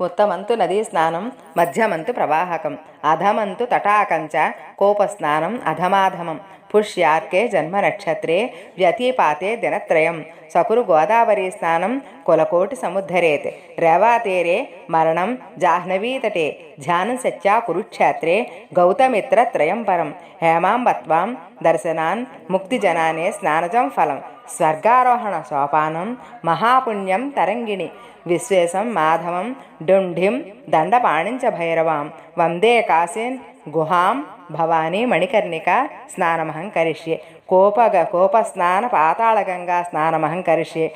ఉత్తమంతు నదీ స్నానం మధ్యమంతు ప్రవాహకం అధమంతు తటాకంచ కోపస్నానం అధమాధమం పుష్యార్కే జన్మ నక్షత్రే వ్యతిపాతే దినత్రయం సకురు గోదావరి స్నానం కులకోటి సముద్ధరేత్ రేవాతేరే మరణం జాహ్నవీతటే ధ్యానం సత్యా కురుక్షేత్రే గౌతమిత్ర త్రయం పరం హేమాంబత్వాం దర్శనాన్ ముక్తిజనానే స్నానజం ఫలం స్వర్గారోహణ సోపానం మహాపుణ్యం తరంగిణి విశ్వేశం మాధవం డుంఢిం దండపాణించ భైరవాం వందే కాశీన్ గుహాం భవానీ మణికర్ణిక స్నానమహం కరిష్యే కోపగ కోపస్నాన పాతాళగంగా స్నానమహం కరిష్యే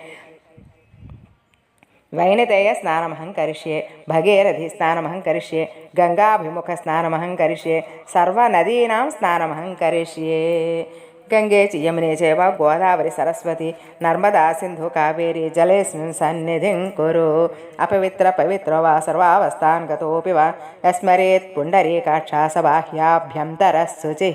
వైనతేయ స్నానమహం కరిష్యే భగీరథి స్నానమహం కరిష్యే గంగాభిముఖ స్నానమహం కరిష్యే సర్వనదీనాం స్నానమహం కరిష్యే గంగే చ యమునే చేవ గోదావరి సరస్వతి నర్మదా సింధు కావేరి జలేస్మిన్ సన్నిధిం కురు అపవిత్ర పవిత్ర వా సర్వావస్థాన్ గతోపి వా యస్మరేత్ పుండరీకాక్ష బాహ్యాభ్యంతర శుచి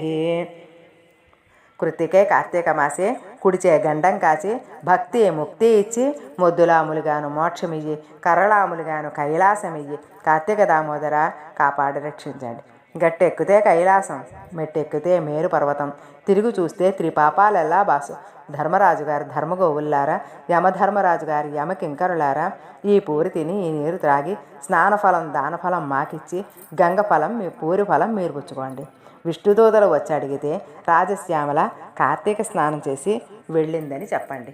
కృతికే కార్తీక మాసే కుడిచే గండం కాచి భక్తి ముక్తి ఇచ్చి మొద్దులాములుగాను మోక్షమియ్యి కరళాములుగాను కైలాసమియ్యి కార్తీక దామోదర కాపాడి రక్షించండి గట్టెక్కితే కైలాసం మెట్టెక్కితే మేరు పర్వతం. తిరుగు చూస్తే త్రిపాపాలెల్లా బాసు. ధర్మరాజు గారి ధర్మగోవుల్లారా యమధర్మరాజు గారి యమకింకరులారా ఈ పూరి తిని ఈ నీరు త్రాగి స్నానఫలం దానఫలం మాకిచ్చి గంగ ఫలం మీ పూరి ఫలం మీరు పుచ్చుకోండి. విష్ణుదూతలు వచ్చి అడిగితే రాజశ్యామల కార్తీక స్నానం చేసి వెళ్ళిందని చెప్పండి.